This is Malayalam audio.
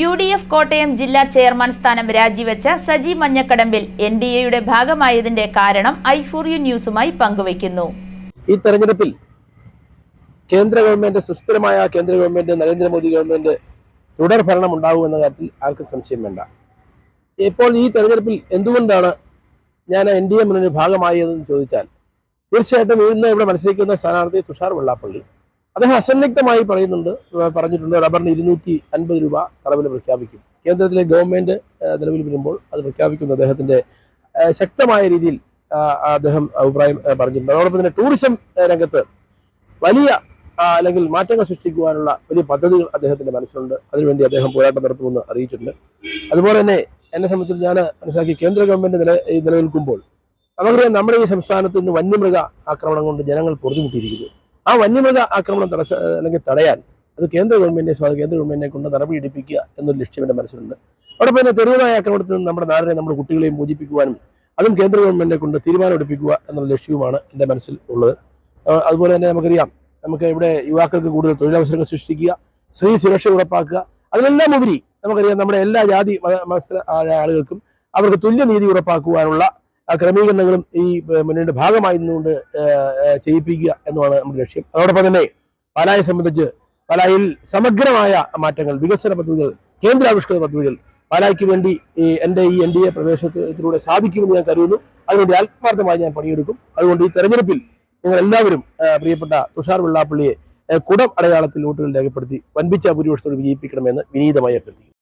യു ഡി എഫ് കോട്ടയം ജില്ലാ ചെയർമാൻ സ്ഥാനം രാജിവെച്ച സജി മഞ്ഞക്കടമ്പിൽ എൻ ഡി എയുടെ ഭാഗമായതിന്റെ കാരണം ഐ ഫോർ യു ന്യൂസുമായി പങ്കുവയ്ക്കുന്നു. ഈ തെരഞ്ഞെടുപ്പിൽ കേന്ദ്ര ഗവൺമെന്റ് സുസ്ഥിരമായ കേന്ദ്ര ഗവൺമെന്റ് നരേന്ദ്രമോദി ഗവൺമെന്റ് തുടർ ഭരണം ഉണ്ടാകുമെന്ന കാര്യത്തിൽ ആർക്കും സംശയം വേണ്ട. ഇപ്പോൾ ഈ തെരഞ്ഞെടുപ്പിൽ എന്തുകൊണ്ടാണ് ഞാൻ എൻ ഡി എ ഭാഗമായതെന്ന് ചോദിച്ചാൽ തീർച്ചയായിട്ടും ഇന്ന് ഇവിടെ മത്സരിക്കുന്ന സ്ഥാനാർത്ഥി തുഷാർ വെള്ളാപ്പള്ളി. അദ്ദേഹം അസന്നിഗ്ധമായി പറയുന്നുണ്ട് പറഞ്ഞിട്ടുണ്ട് റബ്ബറിന് ഇരുന്നൂറ്റി അൻപത് രൂപ തടവിൽ പ്രഖ്യാപിക്കും. കേന്ദ്രത്തിലെ ഗവൺമെന്റ് നിലവിൽ വരുമ്പോൾ അത് പ്രഖ്യാപിക്കുന്ന അദ്ദേഹത്തിന്റെ ശക്തമായ രീതിയിൽ അദ്ദേഹം അഭിപ്രായം പറഞ്ഞിട്ടുണ്ട്. അതോടൊപ്പം തന്നെ ടൂറിസം രംഗത്ത് വലിയ അല്ലെങ്കിൽ മാറ്റങ്ങൾ സൃഷ്ടിക്കുവാനുള്ള വലിയ പദ്ധതികൾ അദ്ദേഹത്തിന്റെ മനസ്സിലുണ്ട്. അതിനുവേണ്ടി അദ്ദേഹം പോരാട്ടം നടത്തുമെന്ന് അറിയിച്ചിട്ടുണ്ട്. അതുപോലെ തന്നെ എന്നെ സംബന്ധിച്ച് ഞാൻ മനസ്സിലാക്കി കേന്ദ്ര ഗവൺമെന്റ് നില നിലനിൽക്കുമ്പോൾ നമുക്കറിയാം നമ്മുടെ ഈ സംസ്ഥാനത്ത് ഇന്ന് വന്യമൃഗ ആക്രമണം കൊണ്ട് ജനങ്ങൾ പൊറുതിമുട്ടിയിരിക്കുന്നു. ആ വന്യമൃഗ ആക്രമണം തടസ്സ അല്ലെങ്കിൽ തടയാൻ അത് കേന്ദ്ര ഗവൺമെന്റിനെ സ്വാ- കേന്ദ്ര ഗവൺമെന്റിനെ കൊണ്ട് നടപടി എടുപ്പിക്കുക എന്നൊരു ലക്ഷ്യം എന്റെ മനസ്സിലുണ്ട്. അവിടെ പിന്നെ തെരുവായ ആക്രമണത്തിൽ നിന്ന് നമ്മുടെ നാടിനെ നമ്മുടെ കുട്ടികളെയും മോചിപ്പിക്കുവാനും അതും കേന്ദ്ര ഗവൺമെന്റിനെ കൊണ്ട് തീരുമാനം എടുപ്പിക്കുക എന്നുള്ള ലക്ഷ്യവുമാണ് എന്റെ മനസ്സിൽ ഉള്ളത്. അതുപോലെ തന്നെ നമുക്കറിയാം നമുക്ക് ഇവിടെ യുവാക്കൾക്ക് കൂടുതൽ തൊഴിലവസരങ്ങൾ സൃഷ്ടിക്കുക സ്ത്രീ സുരക്ഷ ഉറപ്പാക്കുക അതിനെല്ലാം ഉപരി നമുക്കറിയാം നമ്മുടെ എല്ലാ ജാതി മത- ആളുകൾക്കും അവർക്ക് തുല്യനീതി ഉറപ്പാക്കുവാനുള്ള ക്രമീകരണങ്ങളും ഈ മുന്നണിയുടെ ഭാഗമായി നിന്നുകൊണ്ട് ചെയ്യിപ്പിക്കുക എന്നുമാണ് നമ്മുടെ ലക്ഷ്യം. അതോടൊപ്പം തന്നെ പാലായെ സംബന്ധിച്ച് പാലായിൽ സമഗ്രമായ മാറ്റങ്ങൾ വികസന പദ്ധതികൾ കേന്ദ്രാവിഷ്കൃത പദ്ധതികൾ പാലായ്ക്ക് വേണ്ടി ഈ എന്റെ ഈ എൻ ഡി എ പ്രവേശനത്തിലൂടെ സാധിക്കുമെന്ന് ഞാൻ കരുതുന്നു. അതിനുവേണ്ടി ആത്മാർത്ഥമായി ഞാൻ പണിയെടുക്കും. അതുകൊണ്ട് ഈ തെരഞ്ഞെടുപ്പിൽ നിങ്ങൾ എല്ലാവരും പ്രിയപ്പെട്ട തുഷാർ വെള്ളാപ്പള്ളിയെ കുടം അടയാളത്തിൽ വോട്ടുകൾ രേഖപ്പെടുത്തി വൻപിച്ച ഭൂരിപക്ഷത്തോട് വിജയിപ്പിക്കണമെന്ന് വിനീതമായി അഭ്യർത്ഥിക്കുന്നു.